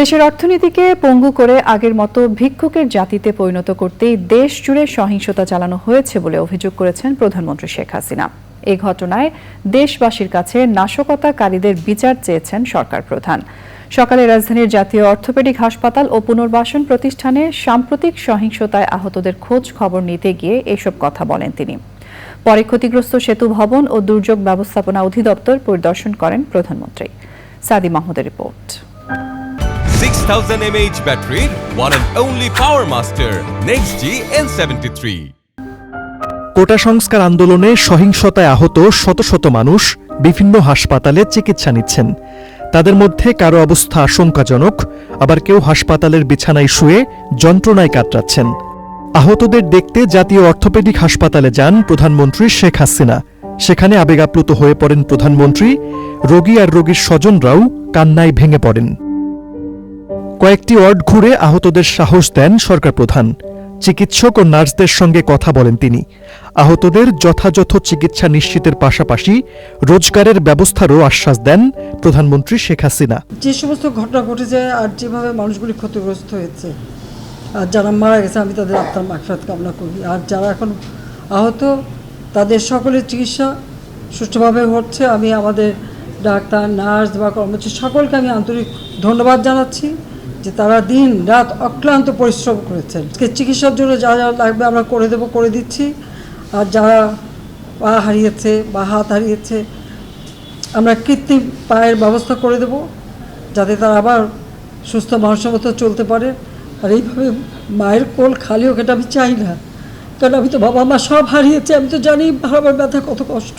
দেশের অর্থনীতিকে পঙ্গু করে আগের মতো ভিক্ষুকের জাতিতে পরিণত করতেই দেশ জুড়ে সহিংসতা চালানো হয়েছে বলে অভিযোগ করেছেন প্রধানমন্ত্রী শেখ হাসিনা। এ ঘটনায় দেশবাসীর কাছে নাশকতাকারীদের বিচার চেয়েছেন সরকার প্রধান। সকালে রাজধানীর জাতীয় অর্থোপেডিক হাসপাতাল ও পুনর্বাসন প্রতিষ্ঠানে সাম্প্রতিক সহিংসতায় আহতদের খোঁজ খবর নিতে গিয়ে এসব কথা বলেন তিনি। পরে ক্ষতিগ্রস্ত সেতু ভবন ও দুর্যোগ ব্যবস্থাপনা অধিদপ্তর পরিদর্শন করেন প্রধানমন্ত্রী। সাদি মাহমুদের report. 6000 mAh battery, one and only Power Master, Next G N73. Quota সংস্কার আন্দোলনে সহিংসতায় আহত শত শত মানুষ বিভিন্ন হাসপাতালে চিকিৎসা নিচ্ছেন। তাদের মধ্যে কারও অবস্থা আশঙ্কাজনক আবার কেউ হাসপাতালের বিছানায় শুয়ে যন্ত্রণায় কাতরাচ্ছেন। আহতদের দেখতে জাতীয় অর্থোপেডিক হাসপাতালে যান প্রধানমন্ত্রী শেখ হাসিনা। সেখানে আবেগাপ্লুত হয়ে পড়েন প্রধানমন্ত্রী রোগী আর রোগীর স্বজনরাও কান্নায় ভেঙে পড়েন। কয়েকটি ওয়ার্ড ঘুরে আহতদের সাহস দেন সরকার প্রধান। চিকিৎসক ও নার্সদের সঙ্গে কথা বলেন তিনি। আহতদের যথাযথ চিকিৎসা নিশ্চিতের পাশাপাশি রোজগারের ব্যবস্থারও আশ্বাস দেন প্রধানমন্ত্রী শেখ হাসিনা। যে সমস্ত ঘটনা ঘটেছে আর যেভাবে মানুষগুলি ক্ষতিগ্রস্ত হয়েছে, আর যারা মারা গেছে, আমি তাদের আত্মার মাকফাত কামনা করি। আর যারা এখন আহত, তাদের সকলের চিকিৎসা সুষ্ঠুভাবে হচ্ছে। আমি আমাদের ডাক্তার, নার্স বা কর্মচারী সকলকে আমি আন্তরিক ধন্যবাদ জানাচ্ছি। যে তারা দিন রাত অক্লান্ত পরিশ্রম করেছেন। চিকিৎসার জন্য যা যা লাগবে আমরা করে দেবো, করে দিচ্ছি। আর যারা পা হারিয়েছে বা হাত হারিয়েছে, আমরা কৃত্রিম পায়ের ব্যবস্থা করে দেব, যাতে তারা আবার সুস্থ মানুষের মতো চলতে পারে। আর এইভাবে মায়ের কোল খালি হোক, এটা আমি চাই না। কারণ আমি তো বাবা মা সব হারিয়েছি, আমি তো জানি হারাবার ব্যথা কত কষ্ট।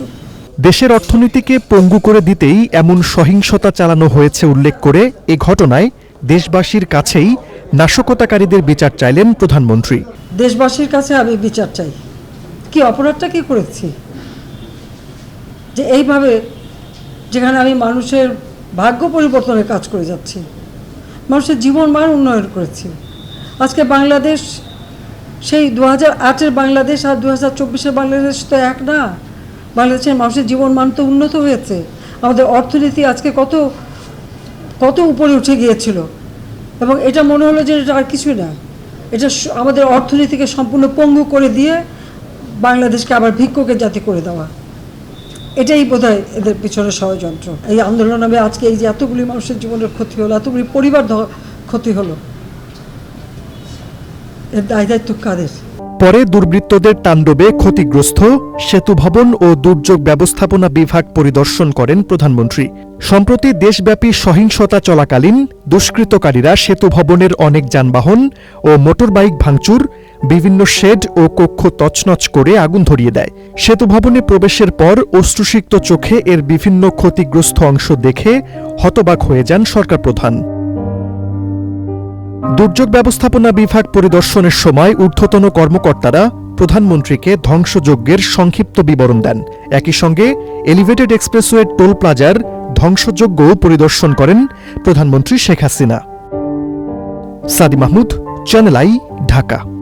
দেশের অর্থনীতিকে পঙ্গু করে দিতেই এমন সহিংসতা চালানো হয়েছে উল্লেখ করে এ ঘটনায় দেশবাসীর কাছেই নাশকতাকারীদের বিচার চাইলেন প্রধানমন্ত্রী। দেশবাসীর কাছে আমি বিচার চাই। কি অপরাধটা কি করেছি? যে এইভাবে যেখানে আমি মানুষের ভাগ্য পরিবর্তনের কাজ করে যাচ্ছি, মানুষের জীবন মান উন্নয়ন করেছি। আজকে বাংলাদেশ, সেই দু হাজার আটের বাংলাদেশ আর দু হাজার চব্বিশের বাংলাদেশ তো এক না। বাংলাদেশের মানুষের জীবন মান তো উন্নত হয়েছে। আমাদের অর্থনীতি আজকে কত কত উপরে উঠে গিয়েছিল। এবং এটা মনে হলো যে এটা আর কিছুই না। এটা আমাদের অর্থনীতিকে সম্পূর্ণ পঙ্গু করে দিয়ে বাংলাদেশকে আবার ভিক্ষকে জাতি করে দেওয়া। এটাই বোধহয় এদের পিছনে ষড়যন্ত্র। এই আন্দোলন আমি আজকে এই যে এতগুলি মানুষের জীবনের ক্ষতি হলো, এতগুলি পরিবার ক্ষতি হলো। এর দায় দায়িত্ব কাদের? পরে দুর্বৃত্তদের তাণ্ডবে ক্ষতিগ্রস্ত, সেতু ভবন ও দুর্যোগ ব্যবস্থাপনা বিভাগ পরিদর্শন করেন প্রধানমন্ত্রী। সম্প্রতি দেশব্যাপী সহিংসতা চলাকালীন দুষ্কৃতকারীরা সেতু ভবনের অনেক যানবাহন ও মোটরবাইক ভাঙচুর, বিভিন্ন শেড ও কক্ষ তছনছ করে আগুন ধরিয়ে দেয়। সেতু ভবনে প্রবেশের পর অশ্রুসিক্ত চোখে এর বিভিন্ন ক্ষতিগ্রস্ত অংশ দেখে হতবাক হয়ে যান সরকার প্রধান। দুর্যোগ ব্যবস্থাপনা বিভাগ পরিদর্শনের সময় ঊর্ধ্বতন কর্মকর্তারা প্রধানমন্ত্রীকে ধ্বংসযজ্ঞের সংক্ষিপ্ত বিবরণ দেন। একই সঙ্গে এলিভেটেড এক্সপ্রেসওয়ে টোল প্লাজার ধ্বংসযজ্ঞ পরিদর্শন করেন প্রধানমন্ত্রী Sheikh Hasina. Sadi Mahmud, channel I, Dhaka.